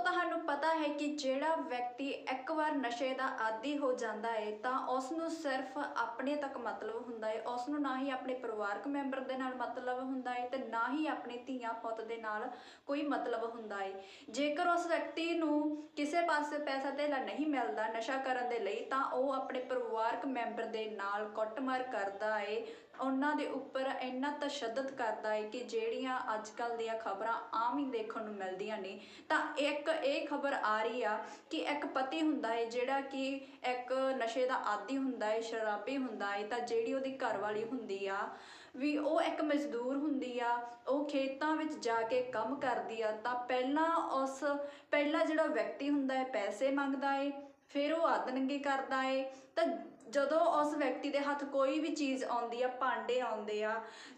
ਤੁਹਾਨੂੰ ਪਤਾ ਹੈ ਕਿ ਜਿਹੜਾ ਵਿਅਕਤੀ ਇੱਕ ਵਾਰ ਨਸ਼ੇ ਦਾ ਆਦੀ ਹੋ ਜਾਂਦਾ ਹੈ ਤਾਂ ਉਸ ਨੂੰ ਸਿਰਫ ਆਪਣੇ ਤੱਕ ਮਤਲਬ ਹੁੰਦਾ ਹੈ ਉਸ ਨੂੰ ਨਾ ਹੀ ਆਪਣੇ ਪਰਿਵਾਰਕ ਮੈਂਬਰ ਦੇ ਨਾਲ ਮਤਲਬ ਹੁੰਦਾ ਹੈ ਤੇ ਨਾ ਹੀ ਆਪਣੇ ਧੀਆਂ ਪੁੱਤ ਦੇ ਨਾਲ ਕੋਈ ਮਤਲਬ ਹੁੰਦਾ ਹੈ ਜੇਕਰ ਉਸ ਵਿਅਕਤੀ ਨੂੰ ਕਿਸੇ ਪਾਸੇ ਪੈਸਾ ਧੇਲਾ ਨਹੀਂ ਮਿਲਦਾ ਨਸ਼ਾ ਕਰਨ ਦੇ ਲਈ, ਤਾਂ ਉਹ ਆਪਣੇ ਪਰਿਵਾਰਕ ਮੈਂਬਰ ਦੇ ਨਾਲ ਕੁੱਟਮਾਰ ਕਰਦਾ ਹੈ ਉਹਨਾਂ ਦੇ ਉੱਪਰ ਇੰਨਾ ਤਸ਼ੱਦਦ ਕਰਦਾ ਹੈ ਕਿ ਜਿਹੜੀਆਂ ਅੱਜ ਕੱਲ ਦੀਆਂ ਖਬਰਾਂ ਆਮ ਹੀ ਦੇਖਣ ਨੂੰ ਮਿਲਦੀਆਂ ਨੇ, ਤਾਂ ਇੱਕ ਇਹ ਖਬਰ ਆ ਰਹੀ ਆ ਕਿ ਇੱਕ ਪਤੀ ਹੁੰਦਾ ਹੈ ਜਿਹੜਾ ਕਿ ਇੱਕ ਨਸ਼ੇ ਦਾ ਆਦੀ ਹੁੰਦਾ ਹੈ ਸ਼ਰਾਬੀ ਹੁੰਦਾ ਹੈ ਤਾਂ ਜਿਹੜੀ ਉਹਦੀ ਘਰਵਾਲੀ ਹੁੰਦੀ ਆ, ਵੀ ਉਹ ਇੱਕ ਮਜ਼ਦੂਰ ਹੁੰਦੀ ਆ, ਉਹ ਖੇਤਾਂ ਵਿੱਚ ਜਾ ਕੇ ਕੰਮ ਕਰਦੀ ਆ, ਤਾਂ ਪਹਿਲਾਂ ਉਸ, ਪਹਿਲਾ ਜਿਹੜਾ ਵਿਅਕਤੀ ਹੁੰਦਾ ਹੈ ਪੈਸੇ ਮੰਗਦਾ ਹੈ ਫਿਰ ਉਹ ਆਦਨੰਗੀ ਕਰਦਾ ਏ, ਤਾਂ ਜਦੋਂ ਉਸ ਵਿਅਕਤੀ ਦੇ ਹੱਥ ਕੋਈ ਵੀ ਚੀਜ਼ ਆਉਂਦੀ ਆ, ਭਾਂਡੇ ਆਉਂਦੇ ਆ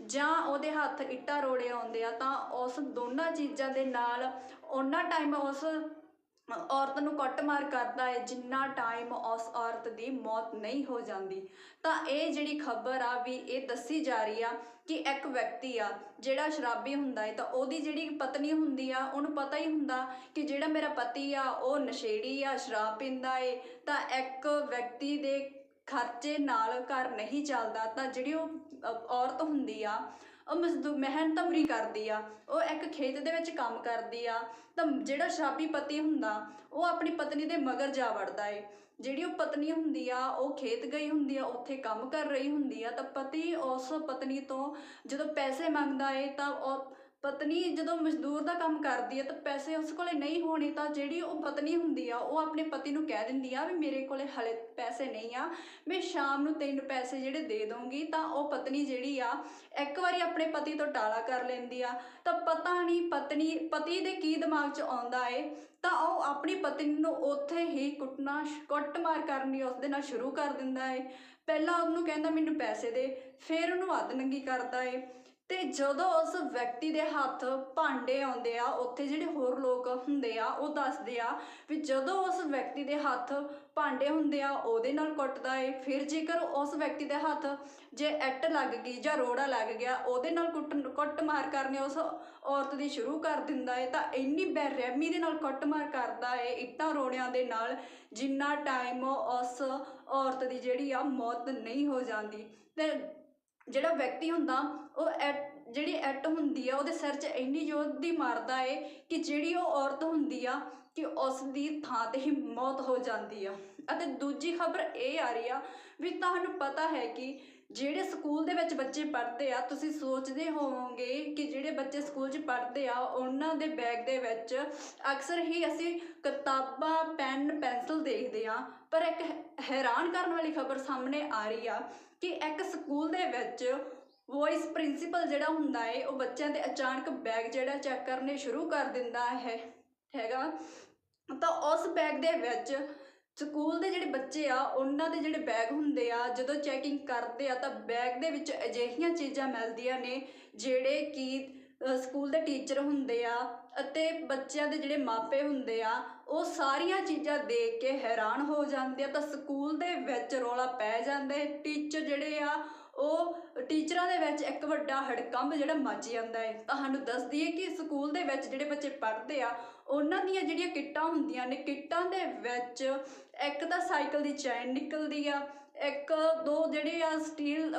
ਜਾਂ ਉਹਦੇ ਹੱਥ ਇੱਟਾਂ ਰੋੜੇ ਆਉਂਦੇ ਆ, ਤਾਂ ਉਸ ਦੋਨਾਂ ਚੀਜ਼ਾਂ ਦੇ ਨਾਲ ਉਹਨਾਂ ਟਾਈਮ ਉਸ ਔਰਤ ਨੂੰ ਕੁੱਟਮਾਰ ਕਰਦਾ ਹੈ ਜਿੰਨਾ ਟਾਈਮ ਉਸ ਔਰਤ ਦੀ ਮੌਤ ਨਹੀਂ ਹੋ ਜਾਂਦੀ। ਤਾਂ ਇਹ ਜਿਹੜੀ ਖਬਰ ਆ ਵੀ ਇਹ ਦੱਸੀ ਜਾ ਰਹੀ ਆ ਕਿ ਇੱਕ ਵਿਅਕਤੀ ਆ, ਜਿਹੜਾ ਸ਼ਰਾਬੀ ਹੁੰਦਾ ਹੈ ਤਾਂ ਉਹਦੀ ਜਿਹੜੀ ਪਤਨੀ ਹੁੰਦੀ ਆ, ਉਹਨੂੰ ਪਤਾ ਹੀ ਹੁੰਦਾ ਕਿ ਜਿਹੜਾ ਮੇਰਾ ਪਤੀ ਆ, ਉਹ ਨਸ਼ੇੜੀ ਆ, ਸ਼ਰਾਬ ਪੀਂਦਾ ਏ। ਤਾਂ ਇੱਕ ਵਿਅਕਤੀ ਦੇ ਖਰਚੇ ਨਾਲ ਘਰ ਨਹੀਂ ਚੱਲਦਾ, ਤਾਂ ਜਿਹੜੀ ਉਹ ਔਰਤ ਹੁੰਦੀ ਆ ਉਹ ਮਜ਼ਦੂ, ਮਿਹਨਤ ਤਮਰੀ ਕਰਦੀ ਆ, ਉਹ ਇੱਕ ਖੇਤ ਦੇ ਵਿੱਚ ਕੰਮ ਕਰਦੀ ਆ, ਤਾਂ ਜਿਹੜਾ ਸ਼ਰਾਬੀ ਪਤੀ ਹੁੰਦਾ, ਉਹ ਆਪਣੀ ਪਤਨੀ ਦੇ ਮਗਰ ਜਾ ਵੜਦਾ ਏ। ਜਿਹੜੀ ਉਹ ਪਤਨੀ ਹੁੰਦੀ ਆ, ਉਹ ਖੇਤ ਗਈ ਹੁੰਦੀ ਆ, ਉੱਥੇ ਕੰਮ ਕਰ ਰਹੀ ਹੁੰਦੀ ਆ, ਤਾਂ ਪਤੀ ਉਸ ਪਤਨੀ ਤੋਂ ਜਦੋਂ ਪੈਸੇ ਮੰਗਦਾ ਏ, ਤਾਂ ਉਹ ਪਤਨੀ ਜਦੋਂ ਮਜ਼ਦੂਰ ਦਾ ਕੰਮ ਕਰਦੀ ਹੈ ਤਾਂ ਪੈਸੇ ਉਸ ਕੋਲੇ ਨਹੀਂ ਹੋਣੇ ਤਾਂ ਜਿਹੜੀ ਉਹ ਪਤਨੀ ਹੁੰਦੀ ਆ, ਉਹ ਆਪਣੇ ਪਤੀ ਨੂੰ ਕਹਿ ਦਿੰਦੀ ਆ ਵੀ ਮੇਰੇ ਕੋਲੇ ਹਲੇ ਪੈਸੇ ਨਹੀਂ ਆ, ਮੈਂ ਸ਼ਾਮ ਨੂੰ ਤੈਨੂੰ ਪੈਸੇ ਜਿਹੜੇ ਦੇ ਦਊਂਗੀ ਤਾਂ ਉਹ ਪਤਨੀ ਜਿਹੜੀ ਆ, ਇੱਕ ਵਾਰੀ ਆਪਣੇ ਪਤੀ ਤੋਂ ਟਾਲਾ ਕਰ ਲੈਂਦੀ ਆ, ਤਾਂ ਪਤਾ ਨਹੀਂ ਪਤਨੀ, ਪਤੀ ਦੇ ਕੀ ਦਿਮਾਗ 'ਚ ਆਉਂਦਾ ਏ, ਤਾਂ ਉਹ ਆਪਣੀ ਪਤਨੀ ਨੂੰ ਉੱਥੇ ਹੀ ਕੁੱਟਣਾ ਕੁੱਟਮਾਰ ਕਰਨੀ ਉਸ ਦੇ ਨਾਲ ਸ਼ੁਰੂ ਕਰ ਦਿੰਦਾ ਏ। ਪਹਿਲਾਂ ਉਹਨੂੰ ਕਹਿੰਦਾ ਮੈਨੂੰ ਪੈਸੇ ਦੇ, ਫਿਰ ਉਹਨੂੰ ਹੱਦ ਨੰਗੀ ਕਰਦਾ ਏ। ਤੇ ਜਦੋਂ ਉਸ ਵਿਅਕਤੀ ਦੇ ਹੱਥ ਭਾਂਡੇ ਆਉਂਦੇ ਆ, ਉੱਥੇ ਜਿਹੜੇ ਹੋਰ ਲੋਕ ਹੁੰਦੇ ਆ, ਉਹ ਦੱਸਦੇ ਆ ਵੀ ਜਦੋਂ ਉਸ ਵਿਅਕਤੀ ਦੇ ਹੱਥ ਭਾਂਡੇ ਹੁੰਦੇ ਆ, ਉਹਦੇ ਨਾਲ ਕੁੱਟਦਾ ਏ। ਫਿਰ ਜੇਕਰ ਉਸ ਵਿਅਕਤੀ ਦੇ ਹੱਥ ਜੇ ਐਟ ਲੱਗ ਗਈ ਜਾਂ ਰੋੜਾ ਲੱਗ ਗਿਆ, ਉਹਦੇ ਨਾਲ ਕੁੱਟ ਕੁੱਟ ਮਾਰ ਕਰਨੇ ਉਸ ਔਰਤ ਦੀ ਸ਼ੁਰੂ ਕਰ ਦਿੰਦਾ ਏ, ਤਾਂ ਇੰਨੀ ਬੇਰਹਿਮੀ ਦੇ ਨਾਲ ਕੁੱਟਮਾਰ ਕਰਦਾ ਏ, ਇੱਟਾਂ ਰੋੜਿਆਂ ਦੇ ਨਾਲ, ਜਿੰਨਾ ਟਾਈਮ ਉਸ ਔਰਤ ਦੀ ਜਿਹੜੀ ਆ ਮੌਤ ਨਹੀਂ ਹੋ ਜਾਂਦੀ। ਤੇ ਜਿਹੜਾ ਵਿਅਕਤੀ ਹੁੰਦਾ, ਉਹ ਐਟ, ਜਿਹੜੀ ਐਟ ਹੁੰਦੀ ਆ, ਉਹਦੇ ਸਿਰ 'ਚ ਇੰਨੀ ਜ਼ੋਰ ਦੀ ਮਾਰਦਾ ਏ ਕਿ ਜਿਹੜੀ ਉਹ ਔਰਤ ਹੁੰਦੀ ਆ, ਕਿ ਉਸ ਦੀ ਥਾਂ ਤੇ ਹੀ ਮੌਤ ਹੋ ਜਾਂਦੀ ਆ। ਅਤੇ ਦੂਜੀ ਖਬਰ ਇਹ ਆ ਰਹੀ ਆ ਵੀ ਤੁਹਾਨੂੰ ਪਤਾ ਹੈ ਕਿ ਜਿਹੜੇ ਸਕੂਲ ਦੇ ਵਿੱਚ ਬੱਚੇ ਪੜ੍ਹਦੇ ਆ, ਤੁਸੀਂ ਸੋਚਦੇ ਹੋਵੋਗੇ ਕਿ ਜਿਹੜੇ ਬੱਚੇ ਸਕੂਲ 'ਚ ਪੜ੍ਹਦੇ ਆ, ਉਹਨਾਂ ਦੇ ਬੈਗ ਦੇ ਵਿੱਚ ਅਕਸਰ ਹੀ ਅਸੀਂ ਕਿਤਾਬਾਂ, ਪੈਨ, ਪੈਨਸਲ ਦੇਖਦੇ ਆ। ਪਰ ਇੱਕ ਹੈਰਾਨ ਕਰਨ ਵਾਲੀ ਖਬਰ ਸਾਹਮਣੇ ਆ ਰਹੀ ਆ ਕਿ ਇੱਕ ਸਕੂਲ ਦੇ ਵਿੱਚ ਵਾਇਸ ਪ੍ਰਿੰਸੀਪਲ ਜਿਹੜਾ ਹੁੰਦਾ ਏ, ਉਹ ਬੱਚਿਆਂ ਦੇ ਅਚਾਨਕ ਬੈਗ ਜਿਹੜਾ ਚੈੱਕ ਕਰਨੇ ਸ਼ੁਰੂ ਕਰ ਦਿੰਦਾ ਹੈ, ਹੈਗਾ। ਤਾਂ ਉਸ ਬੈਗ ਦੇ ਵਿੱਚ ਸਕੂਲ ਦੇ ਜਿਹੜੇ ਬੱਚੇ ਆ, ਉਹਨਾਂ ਦੇ ਜਿਹੜੇ ਬੈਗ ਹੁੰਦੇ ਆ, ਜਦੋਂ ਚੈਕਿੰਗ ਕਰਦੇ ਆ, ਤਾਂ ਬੈਗ ਦੇ ਵਿੱਚ ਅਜਿਹੀਆਂ ਚੀਜ਼ਾਂ ਮਿਲਦੀਆਂ ਨੇ, ਜਿਹੜੇ ਕਿ ਸਕੂਲ ਦੇ ਟੀਚਰ ਹੁੰਦੇ ਆ ਅਤੇ ਬੱਚਿਆਂ ਦੇ ਜਿਹੜੇ ਮਾਪੇ ਹੁੰਦੇ ਆ, ਉਹ ਸਾਰੀਆਂ ਚੀਜ਼ਾਂ ਦੇਖ ਕੇ ਹੈਰਾਨ ਹੋ ਜਾਂਦੇ ਆ, ਤਾਂ ਸਕੂਲ ਦੇ ਵਿੱਚ ਰੌਲਾ ਪੈ ਜਾਂਦਾ ਹੈ। ਟੀਚਰ ਜਿਹੜੇ ਆ, ਉਹ ਟੀਚਰਾਂ ਦੇ ਵਿੱਚ ਇੱਕ ਵੱਡਾ ਹੜਕੰਬ ਜਿਹੜਾ ਮੱਚ ਜਾਂਦਾ ਹੈ। ਤੁਹਾਨੂੰ ਦੱਸ ਦਈਏ ਕਿ ਸਕੂਲ ਦੇ ਵਿੱਚ ਜਿਹੜੇ ਬੱਚੇ ਪੜ੍ਹਦੇ ਆ, ਉਹਨਾਂ ਦੀਆਂ ਜਿਹੜੀਆਂ ਕਿੱਟਾਂ ਹੁੰਦੀਆਂ ਨੇ, ਕਿੱਟਾਂ ਦੇ ਵਿੱਚ ਇੱਕ ਤਾਂ ਸਾਈਕਲ ਦੀ ਚੈਨ ਨਿਕਲਦੀ ਆ, ਇੱਕ ਦੋ ਜਿਹੜੇ ਆ ਸਟੀਲ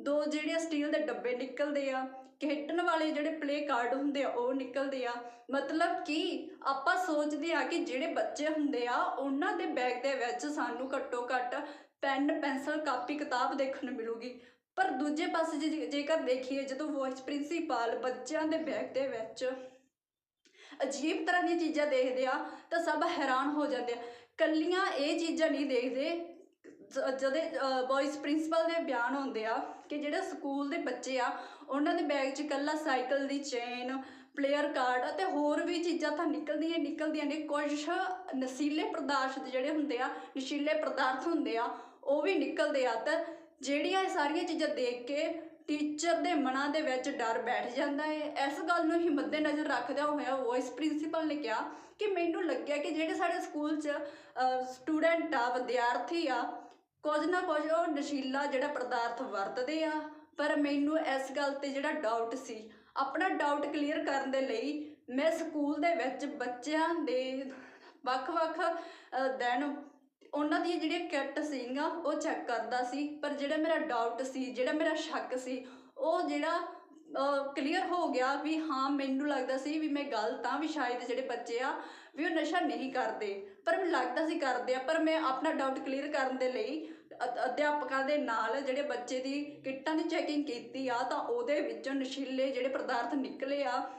ਦੋ ਜਿਹੜੇ ਸਟੀਲ ਦੇ ਡੱਬੇ ਨਿਕਲਦੇ ਆ, ਖੇਡਣ ਵਾਲੇ ਜਿਹੜੇ ਪਲੇ ਕਾਰਡ ਹੁੰਦੇ ਆ, ਉਹ ਨਿਕਲਦੇ ਆ। ਮਤਲਬ ਕਿ ਆਪਾਂ ਸੋਚਦੇ ਆ ਕਿ ਜਿਹੜੇ ਬੱਚੇ ਹੁੰਦੇ ਆ, ਉਹਨਾਂ ਦੇ ਬੈਗ ਦੇ ਵਿੱਚ ਸਾਨੂੰ ਘੱਟੋ ਘੱਟ ਪੈਨ ਪੈਨਸਲ ਕਾਪੀ, ਕਿਤਾਬ ਦੇਖਣ ਨੂੰ ਮਿਲੂਗੀ। ਪਰ ਦੂਜੇ ਪਾਸੇ ਜੇ- ਜੇਕਰ ਦੇਖੀਏ, ਜਦੋਂ ਵਾਈਸ ਪ੍ਰਿੰਸੀਪਲ ਬੱਚਿਆਂ ਦੇ ਬੈਗ ਦੇ ਵਿੱਚ ਅਜੀਬ ਤਰ੍ਹਾਂ ਦੀਆਂ ਚੀਜ਼ਾਂ ਦੇਖਦੇ ਆ, ਤਾਂ ਸਭ ਹੈਰਾਨ ਹੋ ਜਾਂਦੇ ਆ। ਕੱਲੀਆਂ ਇਹ ਚੀਜ਼ਾਂ ਨਹੀਂ ਦੇਖਦੇ ਜਦੇ ਵਾਇਸ ਪ੍ਰਿੰਸੀਪਲ ਦੇ ਬਿਆਨ ਹੁੰਦੇ ਆ ਕਿ ਜਿਹੜੇ ਸਕੂਲ ਦੇ ਬੱਚੇ ਆ, ਉਹਨਾਂ ਦੇ ਬੈਗ 'ਚ ਇਕੱਲਾ ਸਾਈਕਲ ਦੀ ਚੇਨ ਪਲੇਅਰ ਕਾਰਡ ਅਤੇ ਹੋਰ ਵੀ ਚੀਜ਼ਾਂ ਤਾਂ ਨਿਕਲਦੀਆਂ ਹੀ ਨਿਕਲਦੀਆਂ ਨੇ। ਕੁਝ ਨਸ਼ੀਲੇ ਪਦਾਰਥ ਜਿਹੜੇ ਹੁੰਦੇ ਆ, ਨਸ਼ੀਲੇ ਪਦਾਰਥ ਹੁੰਦੇ ਆ, ਉਹ ਵੀ ਨਿਕਲਦੇ ਆ ਤਾਂ ਜਿਹੜੀਆਂ ਇਹ ਸਾਰੀਆਂ ਚੀਜ਼ਾਂ ਦੇਖ ਕੇ ਟੀਚਰ ਦੇ ਮਨਾਂ ਦੇ ਵਿੱਚ ਡਰ ਬੈਠ ਜਾਂਦਾ ਹੈ ਇਸ ਗੱਲ ਨੂੰ ਹੀ ਮੱਦੇਨਜ਼ਰ ਰੱਖਦਿਆਂ ਹੋਇਆ ਵਾਇਸ ਪ੍ਰਿੰਸੀਪਲ ਨੇ ਕਿਹਾ ਕਿ ਮੈਨੂੰ ਲੱਗਿਆ ਕਿ ਜਿਹੜੇ ਸਾਡੇ ਸਕੂਲ 'ਚ ਸਟੂਡੈਂਟ ਆ, ਵਿਦਿਆਰਥੀ ਆ ਕੁਝ ਨਾ ਕੁਝ ਉਹ ਨਸ਼ੀਲਾ ਜਿਹੜਾ ਪਦਾਰਥ ਵਰਤਦੇ ਆ। ਪਰ ਮੈਨੂੰ ਇਸ ਗੱਲ ਤੇ ਜਿਹੜਾ ਡਾਊਟ ਸੀ, ਆਪਣਾ ਡਾਊਟ ਕਲੀਅਰ ਕਰਨ ਦੇ ਲਈ ਮੈਂ ਸਕੂਲ ਦੇ ਵਿੱਚ ਬੱਚਿਆਂ ਦੇ ਵੱਖ-ਵੱਖ ਦਿਨ ਉਹਨਾਂ ਦੀਆਂ ਜਿਹੜੀਆਂ ਕਿੱਟ ਸੀਗਾ ਉਹ ਚੈੱਕ ਕਰਦਾ ਸੀ। ਪਰ ਜਿਹੜਾ ਮੇਰਾ ਡਾਊਟ ਸੀ, ਜਿਹੜਾ ਮੇਰਾ ਸ਼ੱਕ ਸੀ, ਉਹ ਜਿਹੜਾ ਕਲੀਅਰ ਹੋ ਗਿਆ ਵੀ ਹਾਂ, ਮੈਨੂੰ ਲੱਗਦਾ ਸੀ ਵੀ ਮੈਂ ਗਲਤ ਆ ਵੀ ਸ਼ਾਇਦ ਜਿਹੜੇ ਬੱਚੇ ਆ ਵੀ ਉਹ ਨਸ਼ਾ ਨਹੀਂ ਕਰਦੇ। ਪਰ ਮੈਨੂੰ ਲੱਗਦਾ ਸੀ ਕਰਦੇ ਆ, ਪਰ ਮੈਂ ਆਪਣਾ ਡਾਊਟ ਕਲੀਅਰ ਕਰਨ ਦੇ ਲਈ ਅ- ਅਧਿਆਪਕਾਂ ਦੇ ਨਾਲ ਜਿਹੜੇ ਬੱਚੇ ਦੀ ਕਿੱਟਾਂ ਦੀ ਚੈਕਿੰਗ ਕੀਤੀ ਆ, ਤਾਂ ਉਹਦੇ ਵਿੱਚੋਂ ਨਸ਼ੀਲੇ ਜਿਹੜੇ ਪਦਾਰਥ ਨਿਕਲੇ ਆ,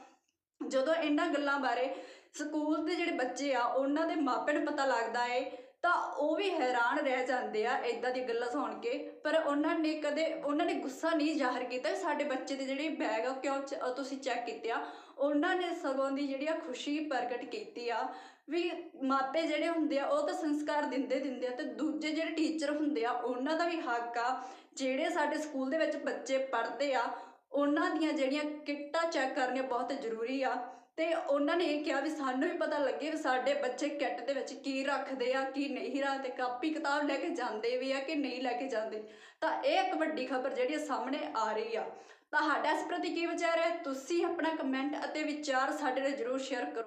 ਜਦੋਂ ਇਹਨਾਂ ਗੱਲਾਂ ਬਾਰੇ ਸਕੂਲ ਦੇ ਜਿਹੜੇ ਬੱਚੇ ਆ, ਉਹਨਾਂ ਦੇ ਮਾਪਿਆਂ ਨੂੰ ਪਤਾ ਲੱਗਦਾ ਏ ਤਾਂ ਉਹ ਵੀ ਹੈਰਾਨ ਰਹਿ ਜਾਂਦੇ ਆ ਇਦਾਂ ਦੀ ਗੱਲਾਂ ਸੁਣ ਕੇ। ਪਰ ਉਹਨਾਂ ਨੇ ਕਦੇ, ਉਹਨਾਂ ਨੇ ਗੁੱਸਾ ਨਹੀਂ ਜ਼ਾਹਰ ਕੀਤਾ ਸਾਡੇ ਬੱਚੇ ਦੇ ਜਿਹੜੇ ਬੈਗ ਆ ਕਿਉਂ ਚ- ਤੁਸੀਂ ਚੈੱਕ ਕੀਤੇ ਆ? ਉਹਨਾਂ ਨੇ ਸਗੋਂ ਦੀ ਜਿਹੜੀ ਆ ਖੁਸ਼ੀ ਪ੍ਰਗਟ ਕੀਤੀ ਆ ਵੀ ਮਾਪੇ ਜਿਹੜੇ ਹੁੰਦੇ ਆ, ਉਹ ਤਾਂ ਸੰਸਕਾਰ ਦਿੰਦੇ ਦਿੰਦੇ ਆ ਤੇ ਦੂਜੇ ਜਿਹੜੇ ਟੀਚਰ ਹੁੰਦੇ ਆ, ਉਹਨਾਂ ਦਾ ਵੀ ਹੱਕ ਆ। ਜਿਹੜੇ ਸਾਡੇ ਸਕੂਲ ਦੇ ਵਿੱਚ ਬੱਚੇ ਪੜ੍ਹਦੇ ਆ, ਉਹਨਾਂ ਦੀਆਂ ਜਿਹੜੀਆਂ ਕਿੱਟਾਂ ਚੈੱਕ ਕਰਨੀਆਂ ਬਹੁਤ ਜ਼ਰੂਰੀ ਆ। ਤੇ ਉਹਨਾਂ ਨੇ ਇਹ ਕਿਹਾ ਵੀ ਸਾਨੂੰ ਵੀ ਪਤਾ ਲੱਗੇ ਵੀ ਸਾਡੇ ਬੱਚੇ ਕਿੱਟ ਦੇ ਵਿੱਚ ਕੀ ਰੱਖਦੇ ਆ, ਕੀ ਨਹੀਂ ਰੱਖਦੇ ਕਾਪੀ ਕਿਤਾਬ ਲੈ ਕੇ ਜਾਂਦੇ ਵੀ ਆ ਕਿ ਨਹੀਂ ਲੈ ਕੇ ਜਾਂਦੇ। ਤਾਂ ਇਹ ਇੱਕ ਵੱਡੀ ਖਬਰ ਜਿਹੜੀ ਆ ਸਾਹਮਣੇ ਆ ਰਹੀ ਆ। ਤੁਹਾਡਾ ਇਸ ਪ੍ਰਤੀ ਕੀ ਵਿਚਾਰ ਹੈ? ਤੁਸੀਂ ਆਪਣਾ ਕਮੈਂਟ ਅਤੇ ਵਿਚਾਰ ਸਾਡੇ ਨਾਲ ਜਰੂਰ ਸ਼ੇਅਰ ਕਰੋ।